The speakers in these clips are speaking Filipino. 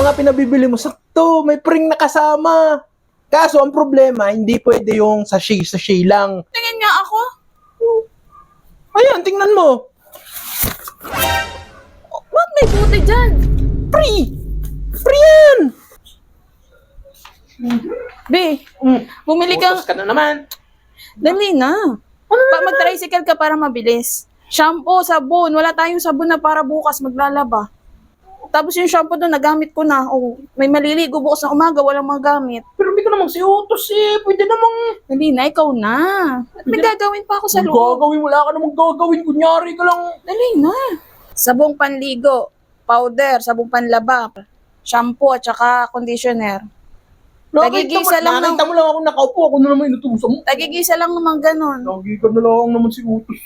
mga pinabibili mo, sakto, may pring na kasama. Kaso, ang problema, hindi pwede yung sachet-sachet lang. Tingin nga ako. Ayan, tingnan mo. Ba't may buti dyan? Free! Free yan! Be, bumili Utos ka. ka na naman. Dali na. Pa mag-tricycle ka para mabilis. Shampoo, sabon. Wala tayong sabon na para bukas maglalaba. Tapos yung shampoo doon, nagamit ko na. Oh, may maliligo bukas na umaga, walang magamit. Pero hindi ka namang si Utos eh. Pwede namang... Dali na, ikaw na. At may gagawin pa ako sa loob. Gagawin, wala ka namang gagawin. Kunyari ka lang. Dali na. Sabong panligo, powder, sabong panlaba, shampoo at saka conditioner. Nagigisa lang ng- nakita mo lang ako nakaupo. Ako na naman inutusan mo. Tagigisa lang naman ganon. Lagi ka na lang naman si Utos.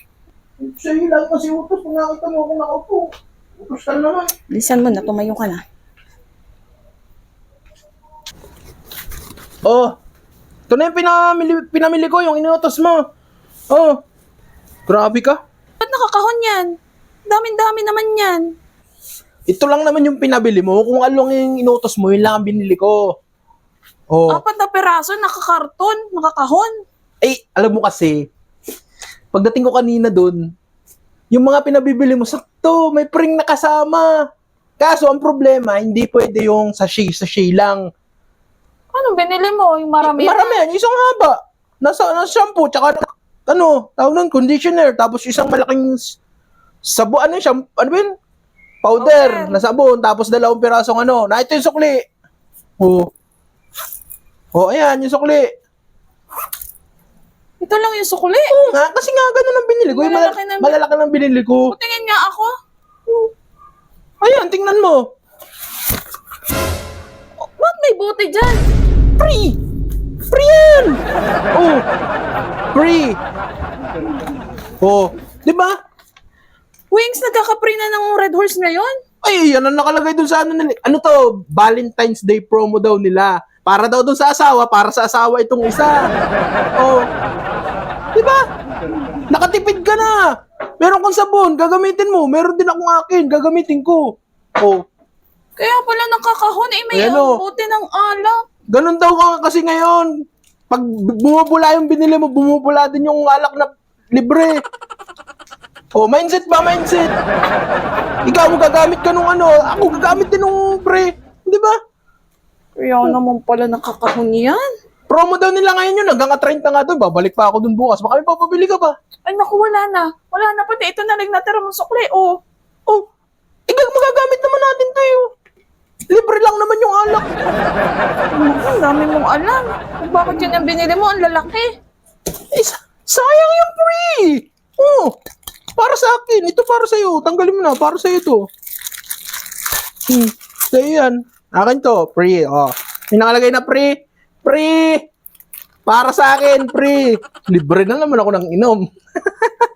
Sa'yo lang kasi Utos. Kung nakita mo ako nakaupo. Na naman. Bilisan mo na, tumayo ka na. Oh, ito na yung pinamili, pinamili ko, yung inutos mo. Oh, grabe ka. Ba't nakakahon yan? Dami-dami naman yan. Ito lang naman yung pinabili mo. Kung ano lang yung inutos mo, yun lang ang binili ko. Oh, Apat na peraso, nakakarton, nakakahon. eh, alam mo kasi, pagdating ko kanina dun, yung mga pinabibili mo, sakto, may pring na kasama. Kaso, ang problema, hindi pwede yung sachet-sachet lang. Ano binili mo? Yung marami? Marami yan, isang haba. Nasa, nasa shampoo, tsaka, ano, tawag nun, conditioner, tapos isang malaking sabo, ano yung shampoo, ano ba yun? Powder, Powder. na sabon, tapos dalawang pirasong ano, na ito yung sukli. Oh. Oh, ayan, yung sukli. Ito lang yung sukli. Oo nga, kasi nga ganun ang binili ko. Yung Malalaki malalaki, na- malalaki ng binili ko. Tingin nga ako. Ayan, tingnan mo. Ba't may buti dyan? Free! Free yan! Oh, free. Oh, di ba? Wings, nagkakapre na ng Red Horse ngayon? Ay, yan ang nakalagay dun sa ano nila. Ano to? Valentine's Day promo daw nila. Para daw dun sa asawa, para sa asawa itong isa. Oh. Nakatipid ka na. Meron kang sabon, gagamitin mo. Meron din akong akin, gagamitin ko. Oh. Kaya pala nakakahon eh, may Ayan, oh. buti ng alak. Ganun daw ka kasi ngayon. Pag bumubula yung binili mo, bumubula din yung alak na libre. Oh, mindset ba? Mindset. Ikaw gagamit ka nung ano, ako gagamit din nung pre. Di ba? Kaya naman pala nakakahon yan. Promo daw nila ngayon yun. Hanggang 30 nga doon. Babalik pa ako doon bukas. Baka may papabili ka pa. Ay naku, wala na. Wala na pati. Ito na lang natira mong sukli. Oh. Oh, ikaw magagamit naman natin to eh. Libre lang naman yung alak. Ang dami mong alam. Bakit yun ang binili mo? Ang lalaki. Eh, sa- sayang yung free. Oh, para sa akin. Ito para sa'yo. Tanggalin mo na. Para sa'yo to. Hmm, sa'yo yan. Akin to. Free. Oh. May nakalagay na free. Free. Para sa akin, free. Libre na naman ako ng inom.